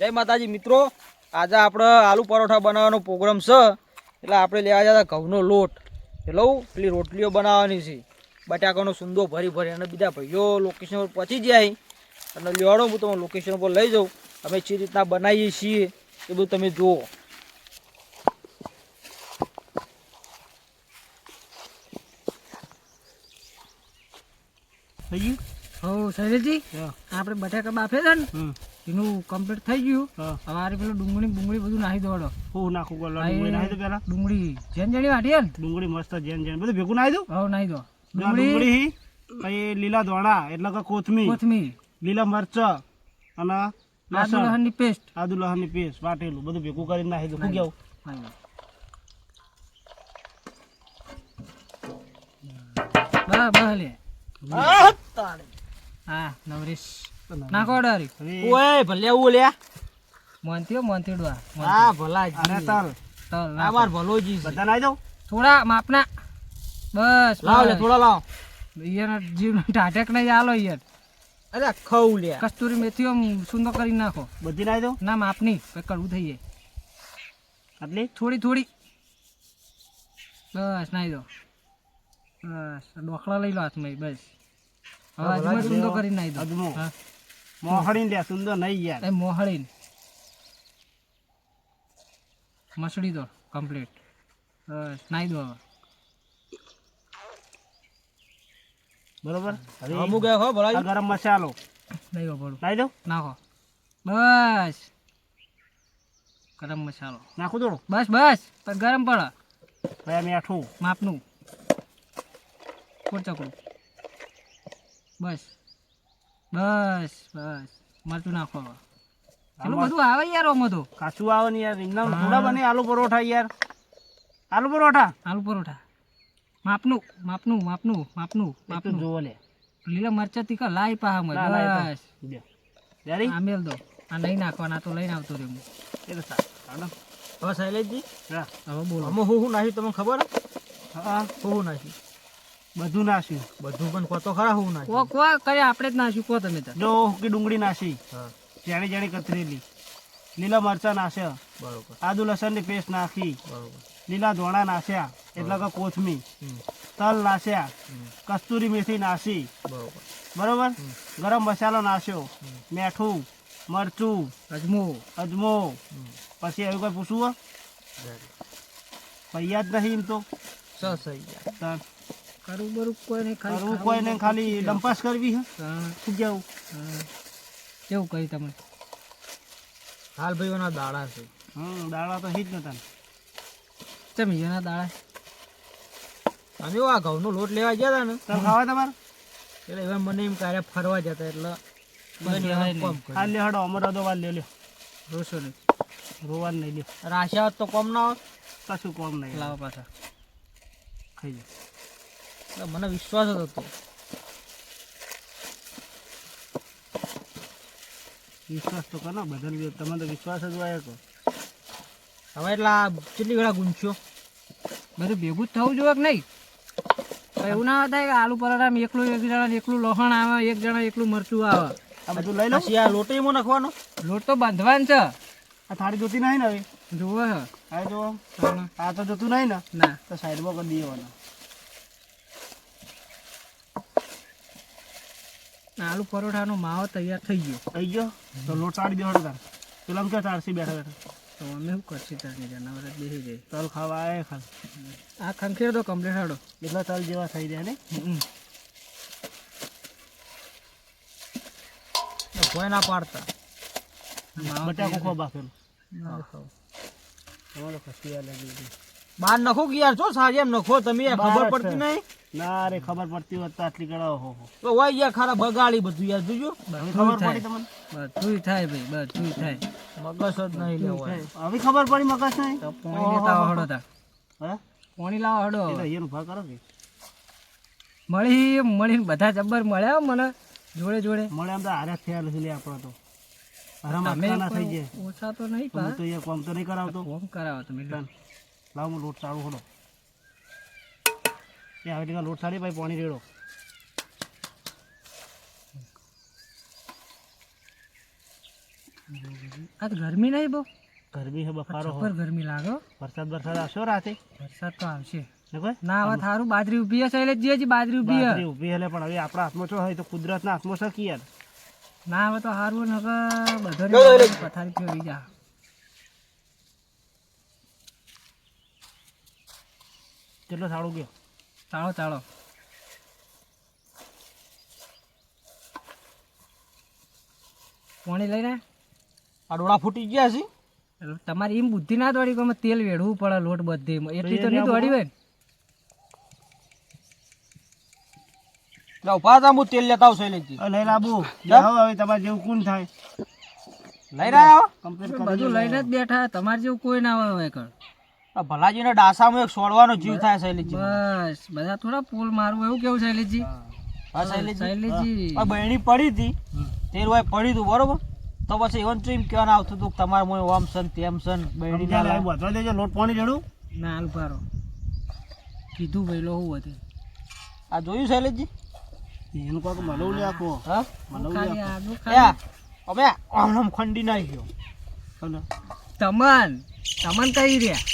જય માતાજી મિત્રો. આજે આપણે આલુ પરોઠા બનાવવાનો પ્રોગ્રામ છે. એટલે આપણે લેવા જતા ઘઉંનો લોટ. એટલે પેલી રોટલીઓ બનાવવાની છે. બટાકાનો સુંદો ભરી ભરી અને બીજા ભાઈઓ લોકેશન પર પહોંચી જાય અને લેવાડો હું તમે લોકેશન પર લઈ જાઉં. અમે જે રીતના બનાવીએ છીએ એ બધું તમે જુઓ. થઈ ગયું હો. શૈલેષજી આપણે બટાકા બાફે છે ને? એનું કમ્પ્લીટ થઈ ગયું. અમારે હવે આરે પેલું ડુંગળી ડુંગળી બધું નાખી દોડો. હું નાખું ગોળ ડુંગળી નાખી દો પેલા ડુંગળી. જેન જેની વાટી ને. ડુંગળી મસ્ત જેન જેન. બધું ભેગું નાખી દો? હા નાખી દો. ડુંગળી પછી લીલા ધોળા એટલે કે કોથમીર. કોથમીર. લીલા મરચા અને આદુ લસણની પેસ્ટ આદુ લસણની પેસ્ટ વાટેલું. બધું ભેગું કરીને નાખી દો. શું કેવું? બા બસ લે. હા નવરીશ. નાખો ડરી ઓય ભલે આવું લે. મોનતીઓ મોનતી ડવા હા ભલા અને તલ. તલ આ નાખો. માર ભલોજી છે. બધા નાખી દઉં થોડા માપના. બસ લાવ લે થોડા લાવ. ઈયાનો જીવ ટાટક નહીં આલો યાર અરે ખવ લે. કસ્તુરી મેથી આમ સુંદર કરી નાખો. બધી નાખી દો ના માપની. કંઈક કડવું થઈ જાય આટલી? થોડી થોડી. બસ નાઈ દો બસ ડોકળા લઈ લો હાથમાં બસ. હવે હા, સુંદર કરી નાઈ દો હા. મોહણી લે સુંદર નહીં યાર. એ મોહળીને. મસળી દો કમ્પ્લીટ બસ નાઈ દો હવે. બરોબર? હવે અમુક હો આ ગરમ મસાલો. નહીં દો પડું નાખી દઉં નાખો. બસ. ગરમ મસાલો. નાખું થોડું? બસ બસ. પણ ગરમ પડે ભાઈ આ મીઠું માપનું. કોર ચકડું બસ. બસ બસ. મરચું નાખો આલુ બધું આવે યાર ઓમાં તો કાચું આવે ને યાર એકદમ થોડા બને આલુ પરોઠા યાર. આલુ પરોઠા? આલુ પરોઠા. માપનું માપનું માપનું માપનું માપનું. જોવો લે. લીલા મરચા તીખા લાઈ પાહા ના, બસ. રેડી? આ મેલ દો. આ નહીં નાખવાના તો લઈને આવતો રે હું. એ તો સારું. હાલો. હવે શૈલેષજી? હા. હવે બોલો. અમે હું હું નાખ્યું તમને ખબર? હા. હું હું નાખ્યું? બધું નાખ્યું બધું પણ કોતો ખરા હું કો નાખ્યું કો કરે આપણે જ નાશ્યું કહો તમે તો. હુકી ડુંગળી નાસી. હા. જાણી જાણી કતરેલી. લીલા મરચા નાસ્યા. બરોબર. આદુ લસણની પેસ્ટ નાખી. બરોબર. લીલા ધોણા નાસ્યા. એટલે કે કોથમી તલ નાસ્યા. કસ્તુરી મેથી નાસી. બરોબર. બરોબર? ગરમ મસાલો નાસ્યો. મેઠું મરચું અજમો. અજમો. પછી એવું કઈ પૂછવું? પૈયા જ નહીં એમ તો? સસ થઈ ગયા કરું બરું કોઈ નહીં ખાલી કોઈને ડંપાસ કરવી હે. શું કેવું. કેવું કહી તમે? હાલ ભાઈઓના દાડા છે. હમ દાડા તો હિત નતા. ચમ એના દાડા? અમે આ ઘઉંનો લોટ લેવા ગયા હતા ને. તમે ખાવા તમારે? એટલે એવા મને એમ કાર્ય ફરવા જતા એટલે મને લેવાય એવા નહીં. કોમ કર્યું. હા લે હડો અમર દો વાર લે. લ્યો રોશો નહીં. રોવા નહીં લ્યો રાશિયા તો કોમ ના હોત કશું કોમ નહીં. લાવો પાછા. ખાઈ લે. એટલે મને વિશ્વાસ જ હતો. વિશ્વાસ તો કરો બધાને તમે તો વિશ્વાસ જ હોય કહો હવે એટલે આ કેટલી વેળા ગુંચ્યો બધું ભેગું જ થવું જોઈએ કે નહીં? એવું ના થાય કે આલુ પરાઠા એકલું એક જણા એકલું લોહણ આવે એક જણા એકલું મરચું આવે. આ બધું લઈ લો. આ લોટ એમાં નાખવાનો? લોટ તો બાંધવાનું છે. આ થાળી જોતી નહીં ને હવે? જુઓ હવે આ જો. આ તો જોતું નહીં ને? ના. તો સાઈડમાં કરી દેવાના. આલુ પરોઠાનો માવો તૈયાર થઈ ગયો. થઈ ગયો? તો લોટ સાડી દેવાનો તાર. પેલા કે તારસી બેઠા બેઠા. તો અમે શું કરશું તારની જનાવર જ બેસી જાય. તલ ખાવા આવે ખાલ. આ ખંખેર તો કમ્પ્લીટ હાડો એટલા તલ જેવા થઈ જાય ને? કોઈ ના પાડતા. માવો બટાકો બાફેલું. ના ખાવ. તમારો ખસી લાગી ગઈ નખો યાર છો? સાજે એમ નખો. તમે ખબર પડતી. નહીં? ના રે ખબર પડતી હોત તો આટલી કડા હો હો. હોય યાર ખરા બગાડી બધું યાર જોજો ખબર પડી તમને? બધું થાય ભાઈ બધું થાય. મગજ જ નહીં લેવો હવે ખબર પડી મગજ નહીં? તો પાણી લેતા હડો તા હે? પાણી લાવો હડો એ તો અહીંયા ભા કરો કે. મળી મળીને બધા જબ્બર મળ્યા મને જોડે જોડે. મળે આમ તો હારે થયા છે લે આપણો તો. હરામ થઈ જાય. ઓછા તો નહીં પા તો એ કોમ તો નહીં કરાવતો. ફોન કરાવતો મિલન. લાવ હું લોટ સારું હોડો. એ આવી ટીકા લોટ સાડી ભાઈ પાણી રેડો. આ તો ગરમી નહીં બહુ. ગરમી છે બફારો છપ્પર ગરમી લાગે વરસાદ વરસાદ આવશો રાતે? વરસાદ તો આવશે. ના હવે થારું બાજરી ઊભી હશે એટલે જીજી બાજરી ઊભી હશે બાજરી ઊભી એટલે પણ હવે આપણા હાથમાં છો હોય તો કુદરતના હાથમાં છે કે યાર ના હવે તો હારું ને હવે બધો જો, જો, જો. પથારી ફેરી જા. કેટલો સારું ગયો? ચાલો ચાલો પાણી લઈને આ ડોળા ફૂટી ગયા છે. તમારી એમ બુદ્ધિ ના દોડી કે તેલ વેડવું પડે લોટ બધે એટલી તો નહીં દોડી હોય ને. લે હું તેલ લેતા આવશે શૈલેષજી લઈ લાબુ. જાઓ હવે તમારે જેવું કોણ થાય. બધું લઈને જ બેઠા. તમારે જેવું કોઈ ના હોય કણ. ભલાજીને ડાસામાં એક સોળવાનો જીવ થાય શૈલેષજી. બસ બધા થોડા પોલ મારું એવું કેવું શૈલેષજી? હા. બહેણી પડી હતી. તેલ હોય પડી હતું બરોબર? તો પછી એવન એમ કહેવાનું આવતું હતું તમારે મોય ઓમ સન તેમ સન બહેણી ના લાવ વધવા દેજો લોટ પાણી રેડું. ના હાલ પારો કીધું ભાઈ લો હું હતું આ જોયું શૈલીજી એનું કોક મલવ લે આખો. હા? મલવ લે આખો. અમે આમ આમ ખંડી નાખ્યો. તમન તમન કઈ રહ્યા.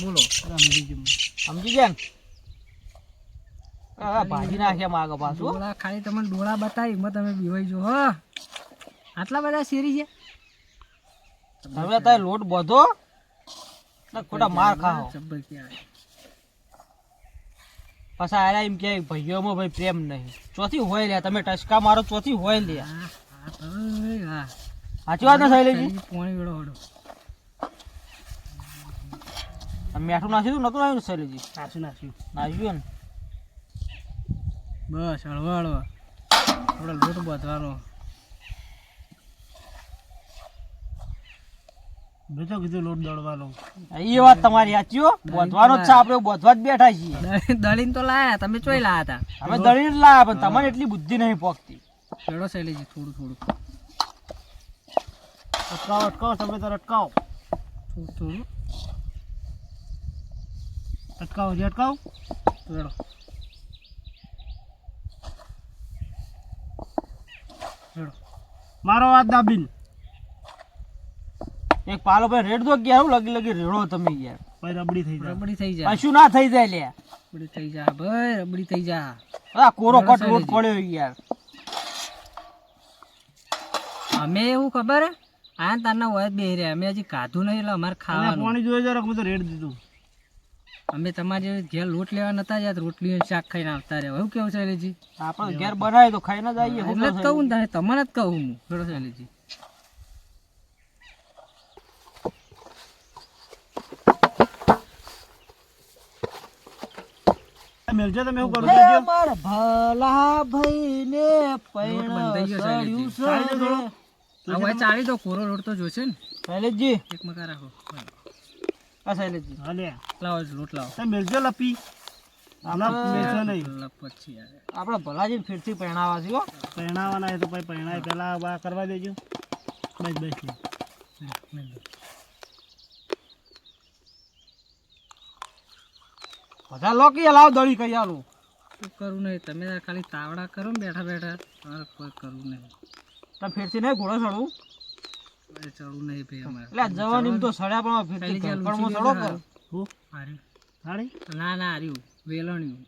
બોલો. સમજી ગયું સમજી ગયા ને? ભાજી નાખ્યા માગો પાછું ડોળા ખાલી તમને ડોળા બતાવી એમાં તમે બીવાઈ જો હો. આટલા બધા શેરી છે? હવે તારે લોટ બધો ખોટા માર ખાઓ. જબ્બર કહેવાય પાછા આયા એમ કે ભાઈઓમાં ભાઈ પ્રેમ નહીં. ચોથી હોય લે તમે ટચકા મારો ચોથી હોય લે સાચી વાત ને શૈલેષજી પોણી વેળો હડો આ મીઠું નાખ્યું હતું? નતું નાખ્યું શૈલીજી? નાખ્યું નાખ્યું. નાખ્યું ને બસ હળવા હળવા થોડો લોટ બાંધવાનો. મેં તો કીધું લોટ દળવાનો. એ વાત તમારી સાચી બોધવાનો જ છે આપણે બોધવા જ બેઠા છીએ. દળીને તો લાયા તમે ચોય લાયા હતા. અમે દળીને જ લાયા પણ તમને એટલી બુદ્ધિ નહીં પોકતી ચડો શૈલીજી થોડું થોડું. અટકાવો અટકાવો તમે તાર અટકાવો. થોડું થોડું. અટકાવો જે અટકાવો. ચડો મારો વાત દાબીન. એક પાલો ભાઈ રેડ દો ગયા હું લગી લગી રેડો તમે યાર. ભાઈ રબડી થઈ જાય. રબડી થઈ જાય. કશું ના થઈ જાય લે? રબડી થઈ જા ભાઈ રબડી થઈ જા આ કોરો રેડો કટ લોટ પડ્યો યાર. અમે એવું ખબર હે? આ તારના હોય બે રે અમે હજી ખાધું નહીં એટલે અમારે ખાવાનું. પાણી જોઈએ જરા બધું તો રેડ દીધું. અમે તમારે ઘેર લોટ લેવા નતા ગયા રોટલી શાક ખાઈને આવતા રહ્યા. એવું કેવું શૈલેજી આપણે ઘેર બનાવે તો ખાઈને જ આવીએ એટલે જ કહું ને તમારે જ કહું હું. થોડો શૈલેજી મેલજો તમે એવું કરો દેજો મારા ભલા ભાઈને પૈણ બંધાઈ સળ્યું છે. ચાલી કોરો લોટ તો જોશે ને. એક મકા રાખો. આ શૈલેષજી હા લે. લાવો લોટ લાવો. તમે મેલજો લપી. આપણે ભલાજી ફેરથી પહેણાવા છે હો. પહેણાવાના એ તો પછી પહેણાય. પહેલા બા કરવા દેજો. બસ બસ. બધા લોકી લાવ દળી કઈ આલું? કરું નહીં? તમે ખાલી તાવડા કરો ને બેઠા બેઠા. મારે કોઈ કરવું નહીં. તમે ફેરથી નહીં ઘોડો ચડવું? મારે નહીં ભાઈ અમારે. એટલે જવાની તો પણ કર. હું. ના ના હાર્યું વેલણ્યું.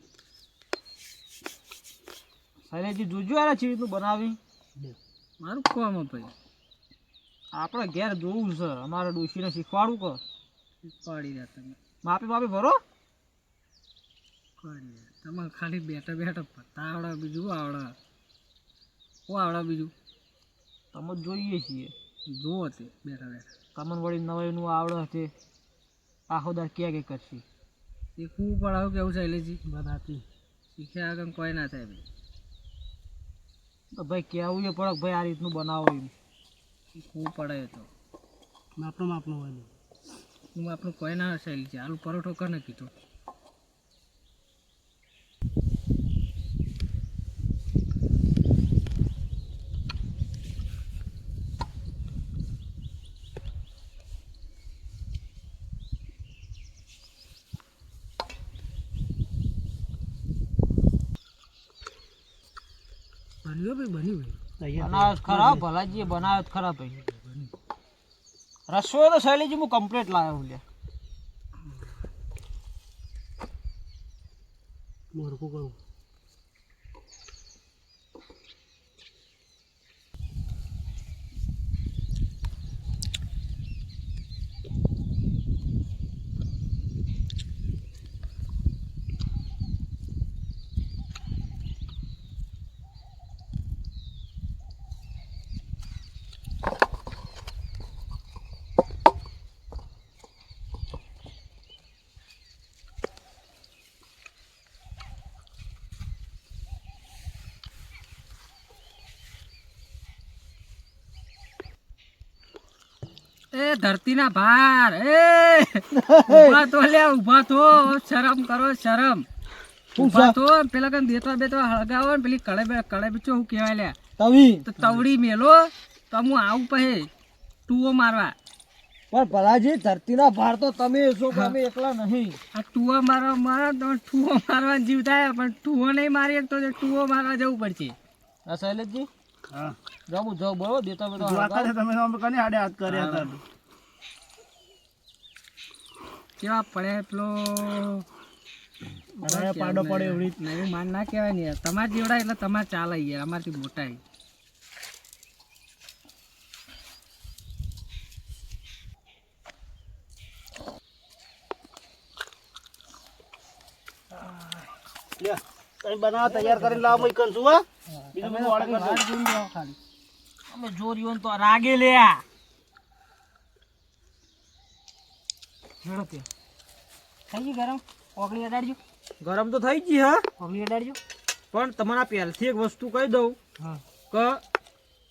જોજો બનાવી. મારું કોમ ભાઈ. આપણે ઘેર જોવું છે. અમારે ડોશીને શીખવાડવું કર. શીખવાડી રહ્યા તમે. માપી માપી ભરો. તમે ખાલી બેઠા બેઠા પત્તા આવડે બીજું આવડે. શું આવડે બીજું? તમે જોઈએ છીએ. જુઓ તે બેઠા બેઠા. તમને વળી નવાઈનું આવડે છે. આખો દર ક્યાં કે કરશે? શીખવું પડાવું કેવું શૈલેજી બધાથી. શીખ્યા આગળ કોઈ ના થાય ભાઈ. તો ભાઈ કેવું એ પડે ભાઈ આ રીતનું બનાવો એમ. શીખવું પડે તો. માપનું માપનું હોય ને. હું આપણું કોઈ ના શૈલી આલુ પરોઠો કને કીધું. બનાવ્યો ખરા ભલાજી બનાવ્યો ખરા પછી રસોઈ તો શૈલીજી હું કમ્પ્લીટ લાવ્યો હું મોરકું કરું એ ધરતીના ભાર એ! ઊભા તો લે ઊભા તો. શરમ કરો શરમ. ઊભા તો પેલા કન દેતવા બેતવા હળગાવો ને પેલી કળે કળે બીચો હું કહેવાય લે તવી. તો તવડી મેલો તો હું આવું પહે ટુઓ મારવા. પણ ભલાજી ધરતીના ભાર તો તમે એસો તમે એકલા નહીં. આ ટુઓ મારવા મારા તો ટુઓ મારવા જીવ થાય પણ ટુઓ નહીં મારી તો ટુઓ મારવા જવું પડશે. શૈલેષજી? હા. જાઉં જાઉં બોલો દેતા બેતા દ્વારકા તમે અમે કને આડે હાથ કર્યા હતા. કેવા પડે પેલો અરે પાડો પડે એવડી નહીં માન ના કહેવાય ને યાર. તમાર જેવડા એટલે તમાર ચાલે યાર અમારથી મોટા બનાવ તૈયાર કરીને લાવ હા. બીજું બધું ઓર્ડર કરજો. ખાલી. અમે જોરીઓ તો રાગે લ્યા હેડો થઈ ગઈ ગરમ? ઓગળી અડાડજો. ગરમ તો થઈ ગઈ હા. ઓગળી અડાડજો. પણ તમારા પહેલથી એક વસ્તુ કહી દઉં કે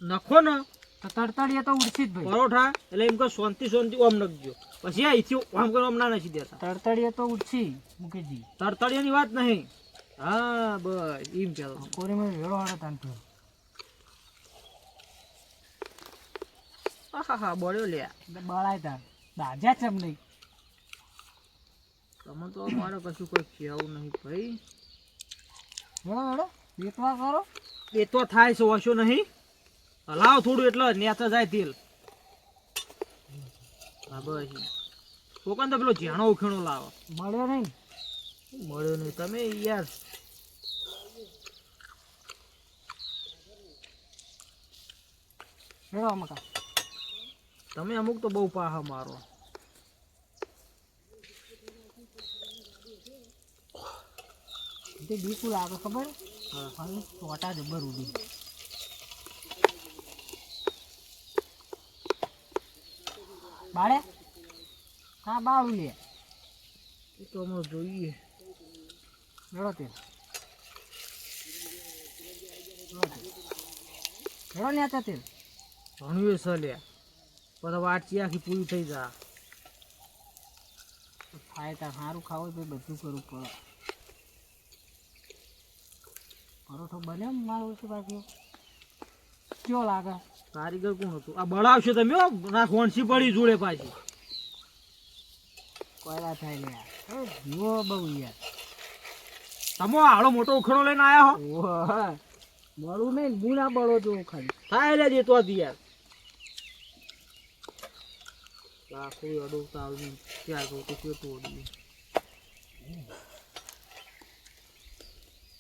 નખો ને. તો તડતડીએ તો ઉડશે જ ભાઈ. પરોઠા એટલે એમ કે શાંતિ શાંતિ ઓમ નખજો પછી અહીંથી આમ કરો ઓમ ના નથી દેતા. તડતડીએ તો ઉડશે મુકેશજી તરતડિયાની વાત નહીં. હા બસ એમ કહેતો કોરી માં વેળો હાડો તાનતો હા હા હા બોલ્યો લ્યા બળાય તાર. દાજ્યા ચમ નહીં. તમે તો મારે કશું કોઈ કહેવું નહીં ભાઈ. વેળો વેળો વેતવા કરો. એ તો થાય છે ઓછો નહીં. હલાવ થોડું એટલે નેચા જાય તેલ. હા બસ કોકન તો પેલો ઝેણો ઉખેણો લાવો. મળ્યો નહીં. મળ્યો નહીં. તમે યાર. વેળો મકા. તમે અમુક તો બહુ પાહા મારો. તે બીકું લાગે ખબર. હવે ટોટા જબર ઉડી. બાળે હા બાળું લે. એ તો અમે જોઈએ. વેળો તે. ને આતા તેલ ભણ્યું છે લ્યા. પછી વાટચી આખી પૂરી થઈ જા. થાય ત્યાં સારું ખાવું તો બધું કરવું પડે. પરોઠો બને મારું ઓછું બાકી કયો લાગે? કારીગર કોણ હતું? આ બળાવશે તમે ના ફોનસી પડી જોડે પાછી. કોયલા થાય લે યાર જીવો બહુ યાર. તમે આડો મોટો ઉખડો લઈને આવ્યા હો. મળું નહીં હું ના બળો જો ખાલી. થાય લે દેતો હતી યાર લાકડું અડોતા આવી ત્યાર કહું તો કેતું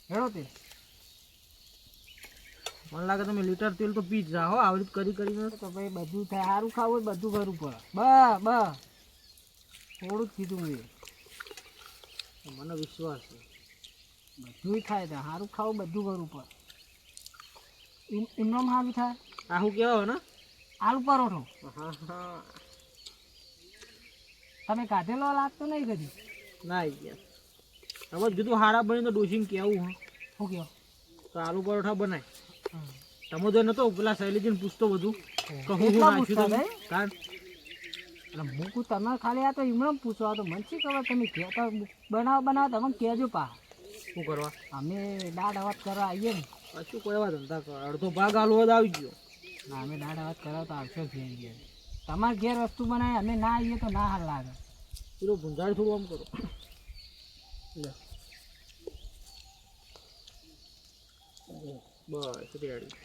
હેડો તે. મને લાગે તમે લીટર તેલ તો પી જ હો. આવી રીતે કરી કરીને તો ભાઈ બધું થાય. સારું ખાવું હોય બધું કરવું પડે. બા બા. થોડું જ કીધું મેં. મને વિશ્વાસ છે. બધું થાય ત્યાં. સારું ખાવું બધું કરવું પડે. એમ એમનો સારું થાય? આ હું કહેવાય ને? આલુ પરોઠો. હા હા. તમે કાઢેલો લાગતો નહીં કદી? ના યાર હવે કીધું હારા બની તો ડોસીને કેવું હું. શું કહો તો આલુ પરોઠા બનાય. તમે તો નતો પેલા શૈલીજીને પૂછતો બધું કે હું નાખ્યું તમે કારણ એટલે મૂકું તમે ખાલી આ તો એમણે પૂછો આ તો મને શી ખબર તમે કહેતા બનાવ બનાવ તમે કહેજો પા. શું કરવા? અમે દાઢ અવાજ કરવા આવીએ ને. પછી કોઈ વાત ધંધા અડધો ભાગ આલુ આવી ગયો. ના અમે દાઢ અવાજ કરાવતા આવશે ઘેર ઘેર તમારે ઘેર વસ્તુ બનાવે અમે ના આવીએ તો ના હાલ લાગે. પેલો ભૂંજાળ થોડું આમ કરો. બસ રેડી.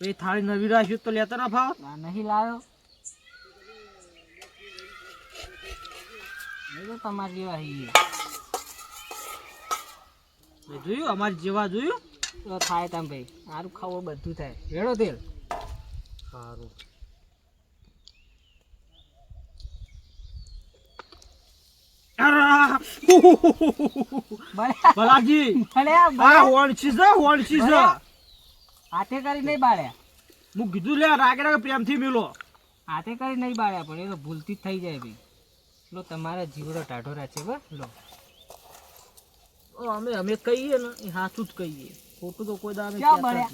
એ થાળી નવી રાખ્યું તો લેતા ના ફાવ? નહીં લાવ્યો. તમારી છીએ જોયું અમારે જેવા જોયું તો થાય તમે ભાઈ. સારું ખાવું બધું થાય. રેડો તેલ. સારું બળ્યા આ બળ્યા. છે હોણસી છે. હાથે કરી નહીં બાળ્યા. હું કીધું લે રાગે રાગે પ્રેમથી મિલો. હાથે કરી નહીં બાળ્યા પણ એ તો ભૂલથી જ થઈ જાય ભાઈ. લો તમારા જીવડો ટાઢો રાખે બસ લો. અમે અમે કહીએ ને એ સાચું જ કહીએ. ખોટું તો કોઈ દાડે ક્યાં બળ્યા?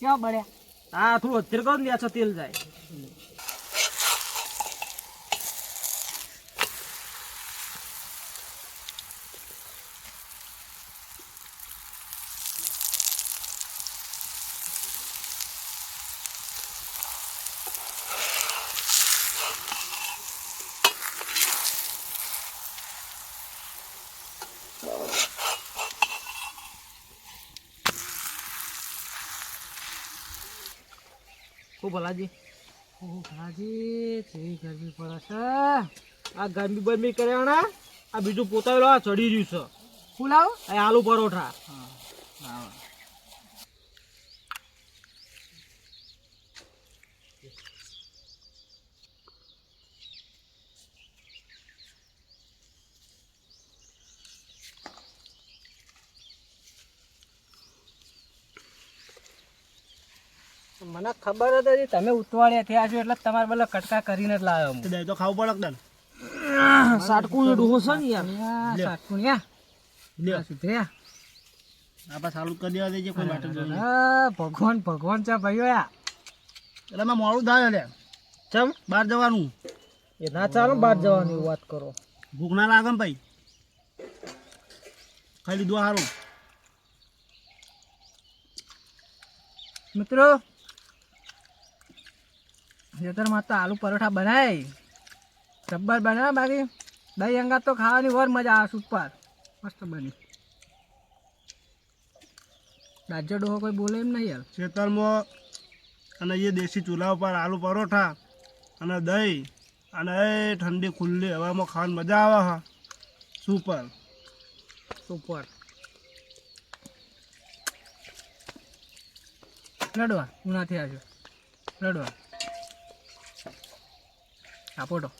ક્યાં બળ્યા? હા થોડું અત્યારે કરો ને તેલ જાય. શું ભલાજી. હાજી કેવી ગરમી પડે છે? આ ગરમી બરમી કર્યા આ બીજું પોતાવેલો આ ચડી રહ્યું છે. ફૂલાવ આ આલુ પરોઠા. મને ખબર હતી તમે ઉતવાળ્યા થયા છો એટલે તમારે પેલા કટકા કરીને જ લાવ્યો હું. તો ખાવું પડે ને સાટકું ડોહો છે ને યાર. સાટકું સાતપુણિયા. લ્યો. આ સુધર્યા. આપણે ચાલુ કરી દેવા દેજે કોઈ માટે જોઈએ ભગવાન ભગવાન છે ભાઈઓ યા. એટલે મેં મોડું થાય લે ચમ? બહાર જવાનું. એ ના ચાલો બહાર જવાની વાત કરો. ભૂખ ના લાગે ને ભાઈ. ખાલી લીધું સારું મિત્રો ખેતરમાં તો આલુ પરોઠા બનાય. જબ્બર બનાવે બાકી. દહીં અંગાત તો ખાવાની વર મજા આવે સુપર મસ્ત બની. રાજ્ય ડોહો કોઈ બોલે એમ નહીં યાર. ખેતરમાં અને એ દેશી ચૂલા ઉપર આલુ પરોઠા અને દહીં અને એ ઠંડી ખુલ્લી હવામાં ખાવાની મજા આવે હા. સુપર. સુપર. લડવા ઉનાથી આવ્યો લડવા. આપો તો